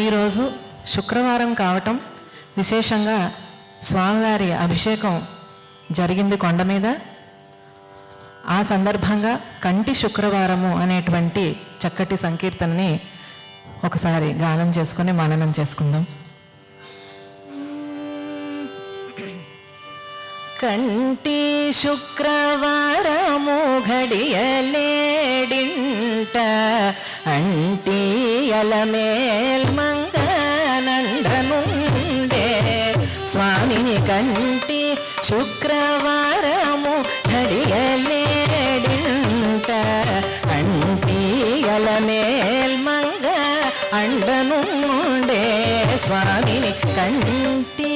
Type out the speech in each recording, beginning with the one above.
ఈరోజు శుక్రవారం కావటం విశేషంగా స్వామివారి అభిషేకం జరిగింది కొండ మీద. ఆ సందర్భంగా కంటి శుక్రవారము అనేటువంటి చక్కటి సంకీర్తనని ఒకసారి గానం చేసుకుని మననం చేసుకుందాం. కంటి శుక్రవారము ఘడియలేడింట అంటి అలమేల్ మంగనండనుండే స్వామిని కంటి శుక్రవారము ఘడియలేడింట అంటి అలమేల్ మంగ అండనుండే స్వామిని కంటి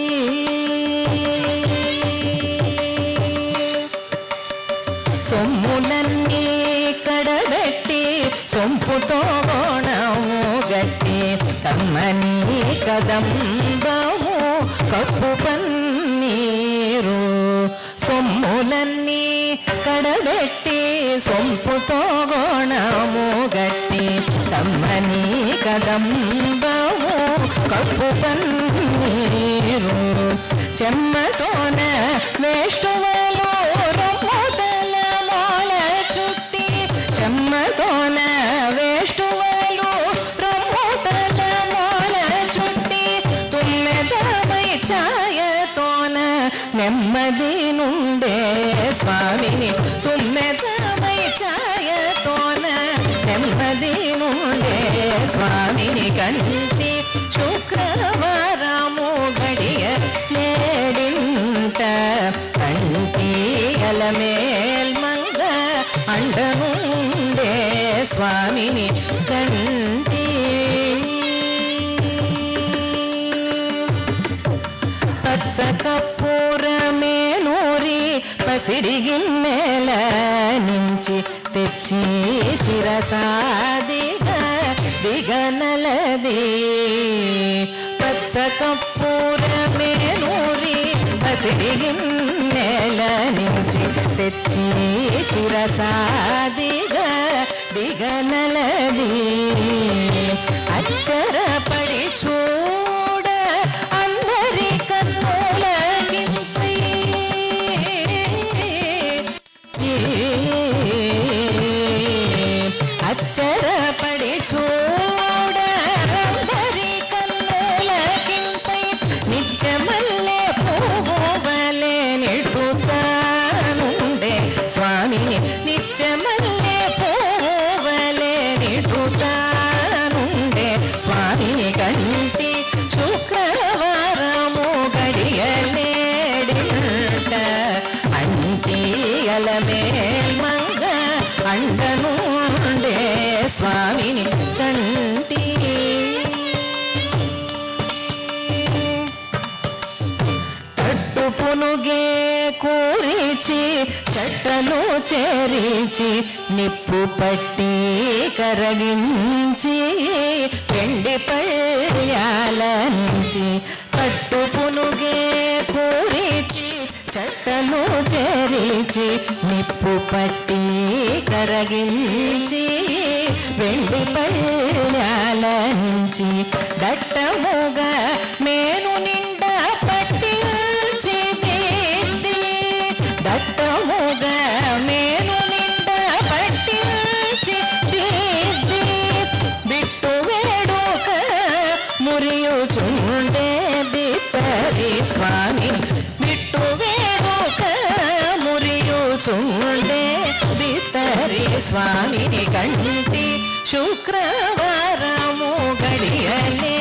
సొమ్ములన్నీ కడబెట్టి సొంపుతో గోణము గట్టి కమ్మని కదంబము కప్పు పన్నీరు సొమ్ములన్నీ కడబెట్టి సొంపుతో గోణము గట్టి. కమ్మని కదంబము కప్పు పన్నీరు చెమ్మతోన వేష్టువలు నెమ్మది నుండే స్వామిని తుమ్మెదమై ఛాయతోన. నెమ్మది నుండే స్వామిని కంటి శుక్రవారము గడియ లేడింట. కంటి అలమేల్ మంగ అండముండే స్వామిని కంటి పచ్చ కప్పూరమే నూరి పసిడి గిన్నెల నుంచి తెచ్చి శిరసాదిగా దిగనలది పచ్చ కప్పూరమే నూరి పసిడి గిన్నెల నుంచి తెచ్చి శిరసాదిగా దిగనలది అచ్చరపడి చూడ స్వామిని కంటి శుక్రవారము గడియలేడింట. అంటి మేల్మంగ మంగ అండనుండే స్వామిని కంటి. తట్టు పునుగే కూరిచి చెట్టలు చేరిచి నిప్పు పట్టి కరగించి వెండి పళ్ళాల నుంచి తట్టు పునుగే కూరిచి చెట్టలు చేరిచి నిప్పు పట్టి కరగించి వెండి పళ్ళాల నుంచి దట్టముగా మేను నిండా పట్టించి దట్ట ഉറിയു ചുണ്ടേതിത്തരി സ്വാമി. വിട്ടുവേക മുറിയു ചുണ്ടേതിത്തരി സ്വാമി. കണ്ടി ശുക്രവാരമോ കടിയലേ